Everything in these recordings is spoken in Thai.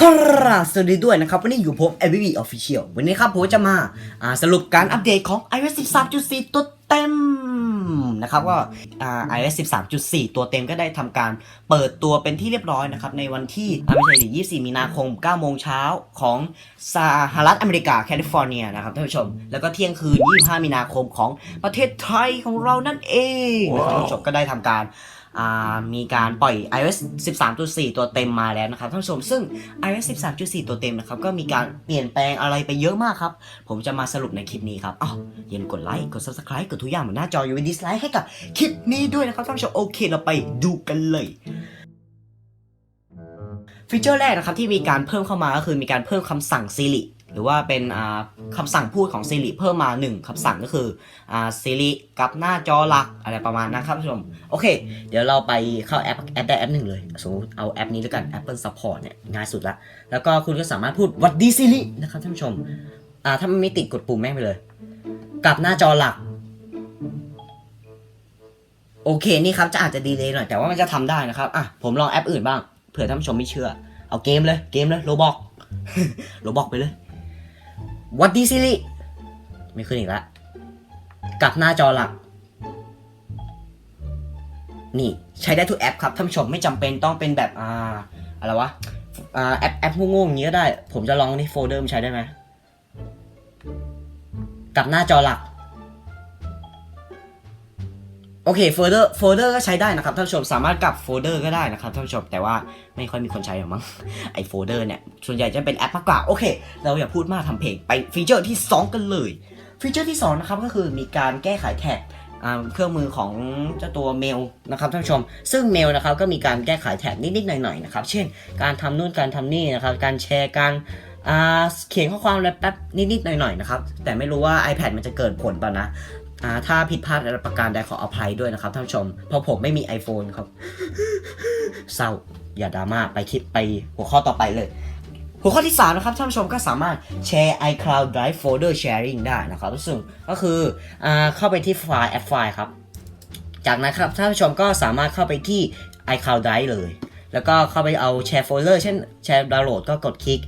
ครับสวัสดีด้วยนะครับ วันนี้อยู่ผม a v b Official วันนี้ครับผมจะมาสรุปการอัปเดตของ iOS 13.4 ตัวเต็มนะครับก็อ่า iOS 13.4 ตัวเต็มก็ได้ทำการเปิดตัวเป็นที่เรียบร้อยนะครับ ในวันที่ไม่ใช่ดิ24 มีนาคม 9 โมงเช้าของสหรัฐอเมริกาแคลิฟอร์เนียนะครับท่านผู้ชม แล้วก็เที่ยงคืน 25 มีนาคมของประเทศไทยของเรานั่นเองนะครับท่านผู้ชมก็ได้ทำการ มีการปล่อย iOS 13.4 ตัวเต็มมาแล้วนะครับท่านผู้ชมซึ่ง iOS 13.4 ตัวเต็มนะครับก็มีการเปลี่ยนแปลงอะไรไปเยอะมากครับ ผมจะมาสรุปในคลิปนี้ครับอ้าวอย่าลืมกดไลค์กด subscribe กดทุกอย่างบนหน้าจออยู่ในดิสไลค์ให้กับคลิปนี้ด้วยนะครับท่านผู้ชมโอเคเราไปดูกันเลยฟีเจอร์แรกนะครับที่มีการเพิ่มเข้ามาก็คือมีการเพิ่มคำสั่ง Siri หรือว่าเป็นอ่าคำสั่งพูดของ Siri เพิ่มมา 1คำสั่งก็คือ Siri กับหน้าจอหลักอะไรประมาณนั้นครับท่านผู้ชม โอเค เดี๋ยวเราไปเข้าแอปแอปใดแอปหนึ่งเลยสมมติเอาแอปนี้แล้วกัน Apple Support เนี่ยง่ายสุดละ แล้วก็คุณก็สามารถพูดวัดดี Siri นะครับท่านผู้ชมอ่าถ้ามันไม่ติดกดปุ่มแม่งไปเลย กับหน้าจอหลักโอเคนี่ครับจะอาจจะดีเลยหน่อยแต่ว่ามันจะทำได้นะครับอะผมลองแอปอื่นบ้างเผื่อท่านผู้ชมไม่เชื่อ เอาเกมเลยเกมเลยโรบอกโรบอกไปเลย วัดดีซิลิไม่ขึ้นอีกแล้วกลับหน้าจอหลัก นี่ใช้ได้ทุกแอปครับท่านผู้ชมไม่จำเป็นต้องเป็นแบบอ่าอะไรวะอ่าแอปแอปโง่ๆอย่างนี้ก็ได้ ผมจะลองนี่โฟลเดอร์มันใช้ได้ไหมกลับหน้าจอหลัก โอเคโฟลเดอร์โฟลเดอร์ก็ใช้ได้นะครับท่านผู้ชมสามารถกลับโฟลเดอร์ก็ได้นะครับท่านผู้ชมแต่ว่าไม่ค่อยมีคนใช้หรอกมั้งไอโฟลเดอร์เนี่ยส่วนใหญ่จะเป็นแอปมากกว่าโอเค เราอย่าพูดมากทำเพลงไปฟีเจอร์ที่ 2 กันเลย ฟีเจอร์ที่ 2 นะครับก็คือมีการแก้ไขแท็กเครื่องมือของเจ้าตัวเมลนะครับท่านผู้ชม ซึ่งเมลนะครับก็มีการแก้ไขแท็กนิดๆหน่อยๆนะครับเช่น การทำนู่นการทำนี่นะครับการแชร์การเขียนข้อความอะไรแป๊บนิดๆหน่อยๆนะครับแต่ไม่รู้ว่า iPad มันจะเกิดผลเปล่านะ อ่าถ้าผิดพลาดอะไรประการใดขออภัยด้วยนะครับท่านผู้ชม เพราะผมไม่มี iPhone ครับ เศร้าอย่าดราม่าไปคลิปไปหัวข้อต่อไปเลย หัวข้อที่ 3 นะครับท่านผู้ชมก็สามารถแชร์ iCloud Drive Folder Sharing ได้นะครับซึ่งก็คืออ่าเข้าไปที่ไฟล์แอปไฟล์ครับ จากนั้นครับท่านผู้ชมก็สามารถเข้าไปที่ iCloud Drive เลยแล้วก็เข้าไปเอาแชร์โฟลเดอร์เช่นแชร์ดาวน์โหลดก็กดคลิก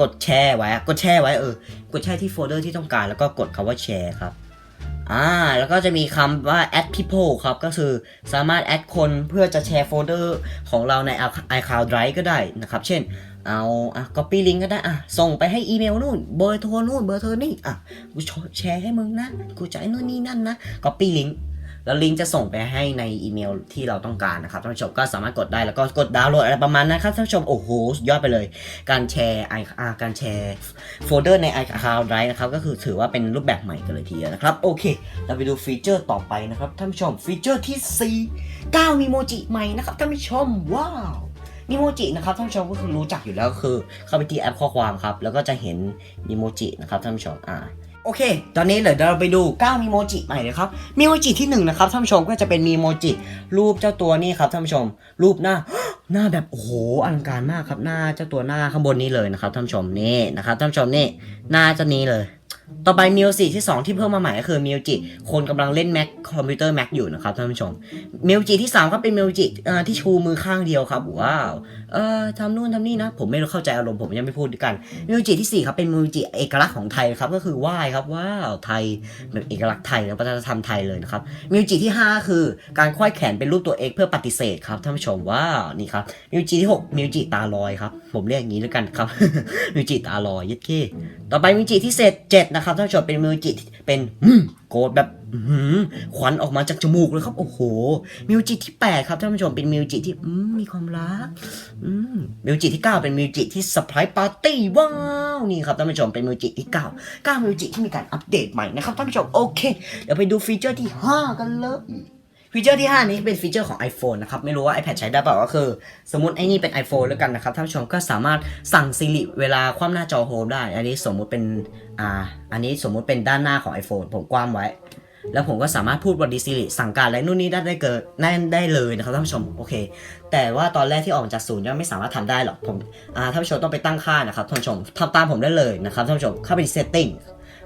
กดแชร์ไว้กดแชร์ไว้เออกดแชร์ที่โฟลเดอร์ที่ต้องการแล้วก็กดคำว่าแชร์ครับ อ่าแล้วก็จะมีคำว่า add people ครับ ก็คือสามารถ add คนเพื่อจะแชร์โฟลเดอร์ของเราใน iCloud Drive ก็ได้นะครับ เช่น เอาอะ copy link ก็ได้อะ ส่งไปให้อีเมลนู่น เบอร์โทรนู่น เบอร์โทรนี่ อะ กูแชร์ให้มึงนะ กูจะไอ้นู่นนี่นั่นนะ copy link แล้วลิงก์จะส่งไปให้ในอีเมลที่เราต้องการนะครับท่านผู้ชมก็สามารถกดได้แล้วก็กดดาวน์โหลดอะไรประมาณนั้นครับท่านผู้ชมโอ้โหยอดไปเลย การแชร์ไออาการแชร์โฟลเดอร์ใน iCloud Drive นะครับก็คือถือว่าเป็นรูปแบบใหม่กันเลยทีเดียวนะครับโอเค เราไปดูฟีเจอร์ต่อไปนะครับท่านผู้ชมฟีเจอร์ที่ 4 9มีโมจิใหม่นะครับท่านผู้ชมว้าวมีโมจินะครับท่านผู้ชมก็คือรู้จักอยู่แล้วคือเข้าไปที่แอปข้อความครับ แล้วก็จะเห็นมีโมจินะครับท่านผู้ชมอ่า โอเค ตอนนี้เดี๋ยวเราไปดู9มีโมจิใหม่เลยครับ มีโมจิที่1นะครับท่านผู้ชมก็จะเป็นมีโมจิรูปเจ้าตัวนี้ครับท่านผู้ชม รูปหน้าหน้าแบบโอ้โหอลังการมากครับหน้าเจ้าตัวหน้าข้างบนนี้เลยนะครับท่านผู้ชมนี่นะครับท่านผู้ชมนี่หน้าเจ้านี้เลย ต่อไปมิวสิที่ 2 ที่เพิ่มมาใหม่ก็คือมิวจิคนกำลังเล่นแม็กคอมพิวเตอร์แม็กอยู่นะครับท่านผู้ชมมิวจิที่3ครับเป็นมิวจิที่ชูมือข้างเดียวครับว้าวเอ่อทำนู่นทำนี่นะ ผมไม่รู้เข้าใจอารมณ์ผมยังไม่พูดด้วยกันมิวจิที่4ครับเป็นมิวจิเอกลักษณ์ของไทยครับก็คือไหว้ครับว้าวไทยแบบเอกลักษณ์ไทยแล้ววัฒนธรรมไทยเลยนะครับมิวจิที่ 5 คือการควายแขนเป็นรูปตัวเอกเพื่อปฏิเสธครับท่านผู้ชมว้าวนี่ครับมิวจิที่6มิวจิตาลอยครับผมเรียกอย่างนี้แล้วกันครับมิวจิตาลอยยัดเข้ต่อไปมิวจิที่เศษเจ็ดนะครับท่านผู้ชมเป็นมิวจิเป็นโกรธแบบอื้อหืควันออกมาจากจมูกเลยครับ โอ้โห มิวจิที่แปดครับท่านผู้ชมเป็นมิวจิที่มีความรักมิวจิที่9เป็นมิวจิที่สปายปาร์ตี้ว้าวนี่ครับท่านผู้ชมเป็นมิวจิที่9 9มิวจิที่มีการอัปเดตใหม่นะครับท่านผู้ชมโอเคเดี๋ยวไปดูฟีเจอร์ที่5กันเลย ฟีเจอร์ที่ 5 นี้เป็นฟีเจอร์ของ iPhone นะครับ ไม่รู้ว่า iPad ใช้ได้เปล่าก็คือ สมมติไอ้นี่เป็น iPhone แล้วกันนะครับท่านผู้ชมก็สามารถสั่ง Siri เวลาคว่ำหน้าจอโฮมได้ อันนี้สมมุติเป็นอ่าอันนี้สมมุติเป็นด้านหน้าของ iPhone ผมกว้างไว้ แล้วผมก็สามารถพูดบอดีซิริสั่งการอะไรนู่นนี่ได้ได้เกิดได้ได้เลยนะครับท่านผู้ชมโอเค แต่ว่าตอนแรกที่ออกจากศูนย์ยังไม่สามารถทำได้หรอกผมอ่าท่านผู้ชมต้องไปตั้งค่านะครับท่านผู้ชมทำตามผมได้เลยนะครับท่านผู้ชมเข้าไปที่ setting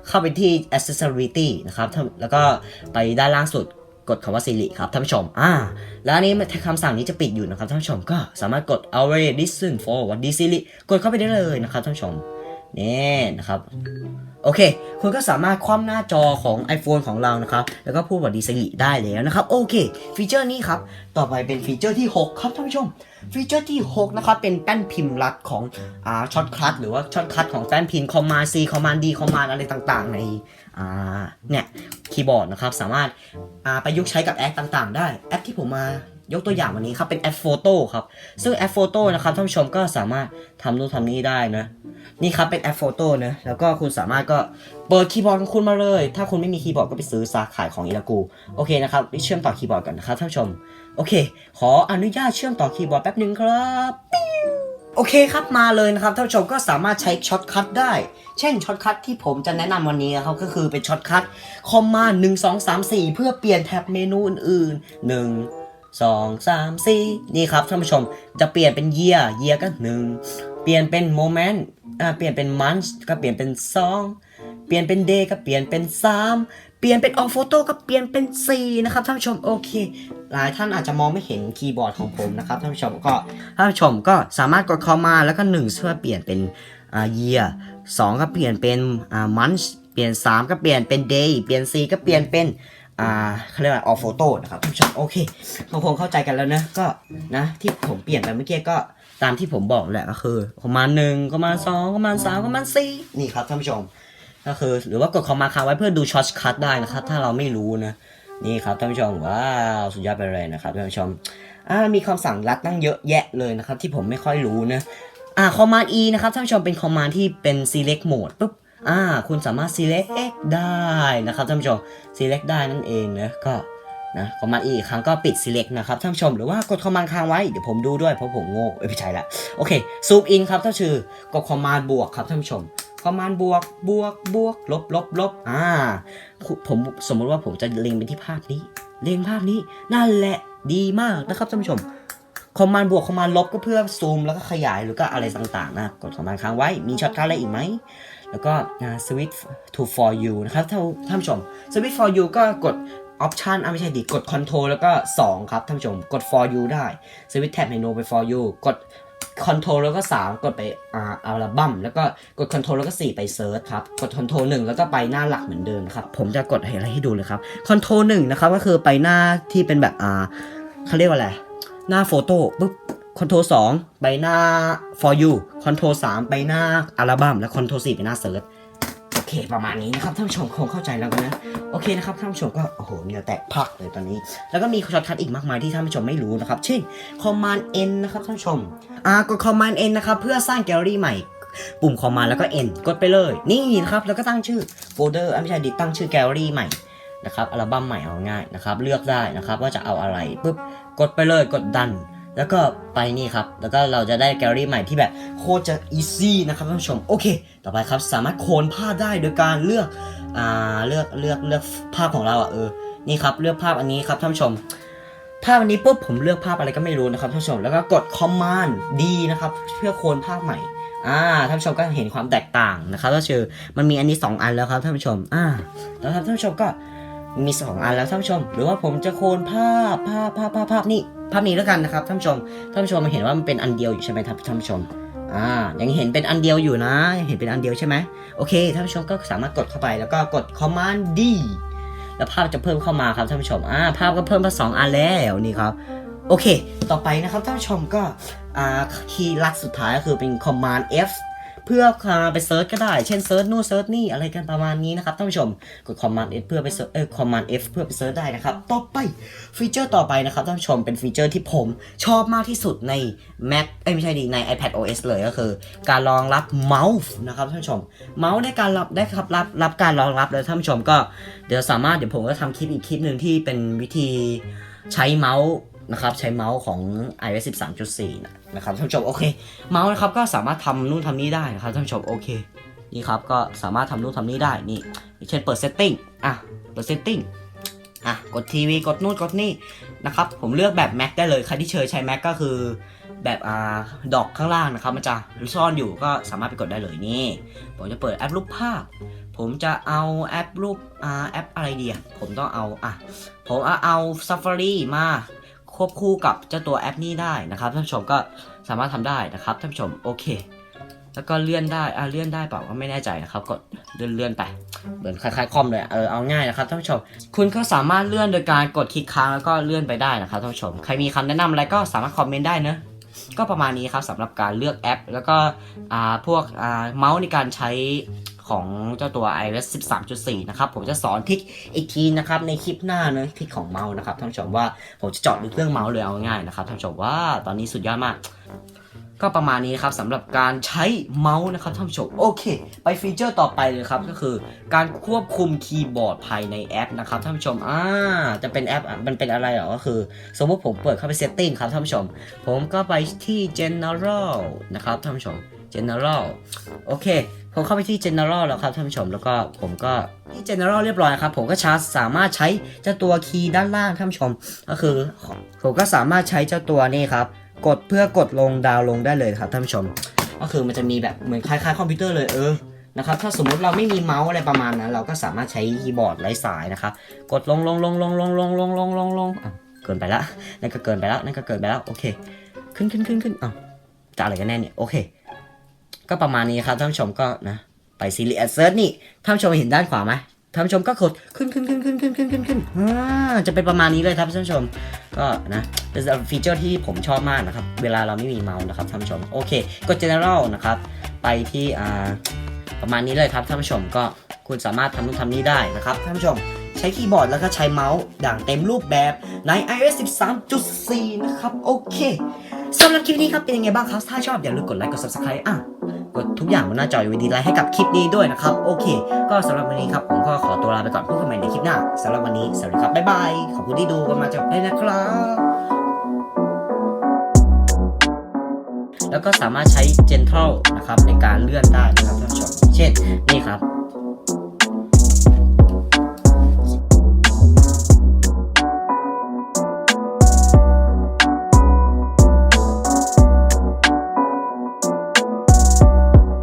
เข้าไปที่ accessibility นะครับแล้วก็ไปด้านล่างสุด กดคำว่า Siri ครับท่านผู้ชม อ่า แล้วอันนี้คำสั่งนี้จะปิดอยู่นะครับท่านผู้ชม ก็สามารถกด already listen for what this Siri กดเข้าไปได้เลยนะครับท่านผู้ชมนี่นะครับ โอเค คุณก็สามารถคว่ำหน้าจอของ iPhone ของเรานะครับ แล้วก็พูดว่าดีซิลิได้แล้วนะครับ โอเค ฟีเจอร์นี้ครับ ต่อไปเป็นฟีเจอร์ที่ 6 ครับท่านผู้ชม ฟีเจอร์ที่ 6 นะครับ เป็นแป้นพิมพ์ลัดของอ่าช็อตคัทหรือว่าช็อตคัทของแป้นพิมพ์คอมมานด์ C คอมมานด์ D คอมมานด์อะไรต่างๆ ใน เนี่ยคีย์บอร์ดนะครับสามารถประยุกต์ใช้กับแอปต่างๆ ได้แอปที่ผมมายกตัวอย่างวันนี้ครับเป็นแอปโฟโต้ครับซึ่งแอปโฟโต้นะครับท่านผู้ชมก็สามารถทำนู่นทำนี่ได้นะนี่ครับเป็นแอปโฟโต้นะแล้วก็คุณสามารถก็เปิดคีย์บอร์ดของคุณมาเลย ถ้าคุณไม่มีคีย์บอร์ดก็ไปซื้อสาขายของอิรากูโอเคนะครับเชื่อมต่อคีย์บอร์ดกันนะครับท่านผู้ชมโอเค ขออนุญาตเชื่อมต่อคีย์บอร์ดแป๊บหนึงครับ โอเคครับมาเลยนะครับท่านผู้ชมก็สามารถใช้ช็อตคัทได้ เช่นช็อตคัทที่ผมจะแนะนำวันนี้ครับก็คือเป็นช็อตคัทคอมมาหนึ่งสองสามสี่เพื่อเปลี่ยนแท็บเมนูอื่นๆหนึ่งสองสามสี่นี่ครับท่านผู้ชมจะเปลี่ยนเป็นเยียเยียก็หนึ่งเปลี่ยนเป็นโมเมนต์อ่าเปลี่ยนเป็นมันก็เปลี่ยนเป็นสองเปลี่ยนเป็นเดย์ก็เปลี่ยนเป็นสาม ปลี่ยนเป็นออฟโฟโต้ก็เปลี่ยนเป็นสีนะครับท่านผู้ชมโอเค หลายท่านอาจจะมองไม่เห็นคีย์บอร์ดของผมนะครับท่านผู้ชมก็ท่านผู้ชมก็สามารถกดเข้ามาแล้วก็1เพื่อเปลี่ยนเป็นอ่า year 2ก็เปลี่ยนเป็นอ่า month เปลี่ยน 3 ก็เปลี่ยนเป็น day เปลี่ยน4ก็เปลี่ยนเป็นอ่าเขาเรียกว่า all photo นะครับท่านผู้ชมโอเคคงคงเข้าใจกันแล้วนะก็นะที่ผมเปลี่ยนไปเมื่อกี้ก็ตามที่ผมบอกแหละก็คือคอมมานด์หนึ่งคอมมานด์สองคอมมานด์สามคอมมานด์สี่นี่ครับท่านผู้ชม ก็คือหรือว่ากดคอมมานด์ค้างไว้เพื่อดูช็อตคัทได้นะครับ ถ้าเราไม่รู้นะ นี่ครับท่านผู้ชมว้าวสุดยอดไปเลยนะครับท่านผู้ชมอ่ามีคำสั่งลัดตั้งเยอะแยะเลยนะครับ ที่ผมไม่ค่อยรู้นะอ่าคอมมานด์ E นะครับท่านผู้ชมเป็นคอมมานด์ที่เป็น select mode ปุ๊บอ่าคุณสามารถ select ได้นะครับท่านผู้ชม select ได้นั่นเองนะก็นะคอมมานด์ E อีกครั้งก็ปิด select นะครับท่านผู้ชมหรือว่ากดคอมมานด์ค้างไว้เดี๋ยวผมดูด้วยเพราะผมโง่เอ้ยไม่ใช่ละโอเค zoom in ครับท่านชื่อกดคอมมานด์บวกครับท่านผู้ชม คอมมานบวกบวกบวกลบลบลบอ่าผมสมมติว่าผมจะเล็งไปที่ภาพนี้ เล็งภาพนี้นั่นแหละดีมากนะครับท่านผู้ชมคอมมานด์บวกคอมมานด์ลบก็เพื่อซูมแล้วก็ขยายหรือก็อะไรต่างๆนะกดคอมมานด์ค้างไว้มีช็อตคัทอะไรอีกไหม แล้วก็สวิต to for you นะครับท่านท่านผู้ชมสวิต for you ก็กด option อะไม่ใช่ดิกด control แล้วก็ 2 ครับท่านผู้ชม กด for you ได้สวิตแท็บเมนูไป for you กด คอนโทรลแล้วก็ 3 กดไปอ่าอัลบั้มแล้วก็กดคอนโทรลแล้วก็ 4 ไปเซิร์ชครับ กดคอนโทรล1แล้วก็ไปหน้าหลักเหมือนเดิมครับ ผมจะกดอะไรให้ดูเลยครับคอนโทรลหนะครับก็คือไปหน้าที่เป็นแบบอ่าเขาเรียกว่าอะไร หน้าโฟโต้ปุ๊บคอนโทรล2ไปหน้า for you คอนโทรล3ไปหน้าอัลบั้มและคอนโทรล4ไปหน้าเซิร์ช ประมาณนี้นะครับท่านผู้ชมคงเข้าใจแล้วกันนะโอเคนะครับท่านผู้ชมก็โอ้โหเหงื่อแตกพักเลยตอนนี้ แล้วก็มีช็อตคัทอีกมากมายที่ท่านผู้ชมไม่รู้นะครับ เช่น Command N นะครับท่านผู้ชมอ่ากด Command N นะครับเพื่อสร้างแกลเลอรี่ใหม่ปุ่ม Command แล้วก็ N กดไปเลย นี่นะครับ แล้วก็ตั้งชื่อโฟลเดอร์ไม่ใช่ดิตั้งชื่อแกลเลอรี่ใหม่นะครับอัลบั้มใหม่เอาง่ายนะครับ เลือกได้นะครับว่าจะเอาอะไรปุ๊บกดไปเลยกดดัน แล้วก็ไปนี่ครับ แล้วก็เราจะได้แกลเลอรี่ใหม่ที่แบบโคตรจะอีซี่นะครับท่านผู้ชม โอเค ต่อไปครับสามารถโคลนภาพได้โดยการเลือก อ่า เลือกเลือกเลือกภาพของเราอะเออ นี่ครับ เลือกภาพอันนี้ครับท่านผู้ชม ภาพอันนี้ปุ๊บผมเลือกภาพอะไรก็ไม่รู้นะครับท่านผู้ชม แล้วก็กด command D นะครับ เพื่อโคลนภาพใหม่ อ่า ท่านผู้ชมก็เห็นความแตกต่างนะครับก็คือมันมีอันนี้ 2 อันแล้วครับท่านผู้ชม อ่า แล้วครับท่านผู้ชมก็มี 2 อันแล้วท่านผู้ชม หรือว่าผมจะโคลนภาพภาพภาพภาพภาพนี่ ภาพนี้แล้วกันนะครับท่านผู้ชมท่านผู้ชมมันเห็นว่ามันเป็นอันเดียวอยู่ใช่ไหมครับท่านผู้ชมอ่ายังเห็นเป็นอันเดียวอยู่นะ เห็นเป็นอันเดียวใช่ไหมโอเคท่านผู้ชมก็สามารถกดเข้าไปแล้วก็กด command D แล้วภาพจะเพิ่มเข้ามาครับท่านผู้ชมอ่าภาพก็เพิ่มมาสองอันแล้วนี่ครับโอเค ต่อไปนะครับท่านผู้ชมก็อ่าคีย์ลัดสุดท้ายก็คือเป็น command F เพื่อไปเซิร์ชก็ได้ เช่นเซิร์ชนู่นเซิร์ชนี่อะไรกันประมาณนี้นะครับท่านผู้ชม กด command F เพื่อไปเซิร์ชเออ command F เพื่อไปเซิร์ชได้นะครับ ต่อไปฟีเจอร์ต่อไปนะครับท่านผู้ชมเป็นฟีเจอร์ที่ผมชอบมากที่สุดใน Mac เอ้ยไม่ใช่ดีใน iPad OS เลยก็คือ การรองรับเมาส์นะครับท่านผู้ชม เมาส์ได้การรับได้ครับรับรับการรองรับแล้วท่านผู้ชมก็เดี๋ยวสามารถเดี๋ยวผมก็ทำคลิปอีกคลิปหนึ่งที่เป็นวิธีใช้เมาส์ นะครับใช้เมาส์ของ iOS 13.4นะนะครับท่านผู้ชมโอเค เมาส์นะครับก็สามารถทำนู่นทำนี่ได้นะครับท่านผู้ชมโอเคนี่ครับก็สามารถทำนู่นทำนี่ได้นี่เช่นเปิด setting อะเปิด setting อะกดทีวีกดนู่นกดนี่นะครับผมเลือกแบบ Mac ได้เลยใครที่เชยใช้ Mac ก็คือแบบอ่าดอกข้างล่างนะครับมันจะซ่อนอยู่ก็สามารถไปกดได้เลยนี่ผมจะเปิดแอปรูปภาพ ผมจะเอาแอปรูปอ่าแอปอะไรดีอะผมต้องเอาอะผมเอา Safari มา ควบคู่กับเจ้าตัวแอปนี้ได้นะครับท่านผู้ชมก็สามารถทำได้นะครับท่านผู้ชมโอเคแล้วก็เลื่อนได้อ่าเลื่อนได้เปล่าก็ไม่แน่ใจนะครับกดเลื่อนเลื่อนไป เหมือนคล้ายๆคอมเลย เออ เอาง่ายนะครับท่านผู้ชม คุณก็สามารถเลื่อนโดยการกดคลิกค้างแล้วก็เลื่อนไปได้นะครับท่านผู้ชม ใครมีคำแนะนำอะไรก็สามารถคอมเมนต์ได้เนอะก็ประมาณนี้ครับสำหรับการเลือกแอป แล้วก็อ่าพวกอ่าเมาส์ในการใช้ ของเจ้าตัว iOS 13.4 นะครับ ผมจะสอนทิกอีกทีนะครับ ในคลิปหน้าเนะทิกของเมาส์นะครับท่านผู้ชมว่าผมจะเจาะลึกเรื่องเมาส์เลยเอาง่ายๆนะครับท่านผู้ชมว่าตอนนี้สุดยอดมาก ก็ประมาณนี้ครับสำหรับการใช้เมาส์นะครับท่านผู้ชมโอเค ไปฟีเจอร์ต่อไปเลยครับก็คือการควบคุมคีย์บอร์ดภายในแอปนะครับท่านผู้ชมอ่าจะเป็นแอปอะมันเป็นอะไรหรอก็คือ สมมติผมเปิดเข้าไป setting ครับท่านผู้ชม ผมก็ไปที่ general นะครับท่านผู้ชม general โอเค ผมเข้าไปที่ general แล้วครับท่านผู้ชม แล้วก็ผมก็ที่ general เรียบร้อยครับ ผมก็ชาร์จสามารถใช้เจ้าตัวคีย์ด้านล่างท่านผู้ชม ก็คือ ผมก็สามารถใช้เจ้าตัวนี้ครับ กดเพื่อกดลงดาวลงได้เลยครับท่านผู้ชม ก็คือมันจะมีแบบเหมือนคล้ายๆคอมพิวเตอร์เลยเออนะครับถ้าสมมุติเราไม่มีเมาส์อะไรประมาณนั้น เราก็สามารถใช้คีย์บอร์ดไร้สายนะครับกดลงลงลงลงลงลงลงลงลงลงอะเกินไปละนั่นก็เกินไปแล้วนั่นก็เกินไปแล้วโอเค ขึ้นขึ้นขึ้นขึ้นอะจะอะไรกันแน่เนี่ยโอเค ก็ประมาณนี้ครับท่านผู้ชมก็นะไปซีรีส์เซิร์ชนี่ท่านผู้ชมเห็นด้านขวาไหม ท่านผู้ชมก็กดขึ้นขึ้นขึ้นขึ้นขึ้นขึ้นขึ้นขึ้นจะเป็นประมาณนี้เลยครับท่านผู้ชม ก็นะเป็นฟีเจอร์ที่ผมชอบมากนะครับ เวลาเราไม่มีเมาส์นะครับท่านผู้ชม โอเค ก็ general นะครับ ไปที่อ่าประมาณนี้เลยครับท่านผู้ชม ก็คุณสามารถทำนู่นทำนี่ได้นะครับท่านผู้ชม ช้คีย์บอร์ดแล้วก็ใช้เมาส์อย่างเต็มรูปแบบใน iOS 13.4 นะครับ โอเคสำหรับคลิปนี้ครับเป็นยังไงบ้างครับ ถ้าชอบอย่าลืมกดไลค์กด subscribe อะกดทุกอย่างบนหน้าจออยู่ดีไลค์ให้กับคลิปนี้ด้วยนะครับ โอเค ก็สำหรับวันนี้ครับ ผมก็ขอตัวลาไปก่อนพบกันใหม่ในคลิปหน้าสำหรับวันนี้สวัสดีครับบ๊ายบายขอบคุณที่ดูกันมาจบได้นะครับแล้วก็สามารถใช้ Gentle นะครับในการเลื่อนได้ในผู้ชม เช่น นี่ครับ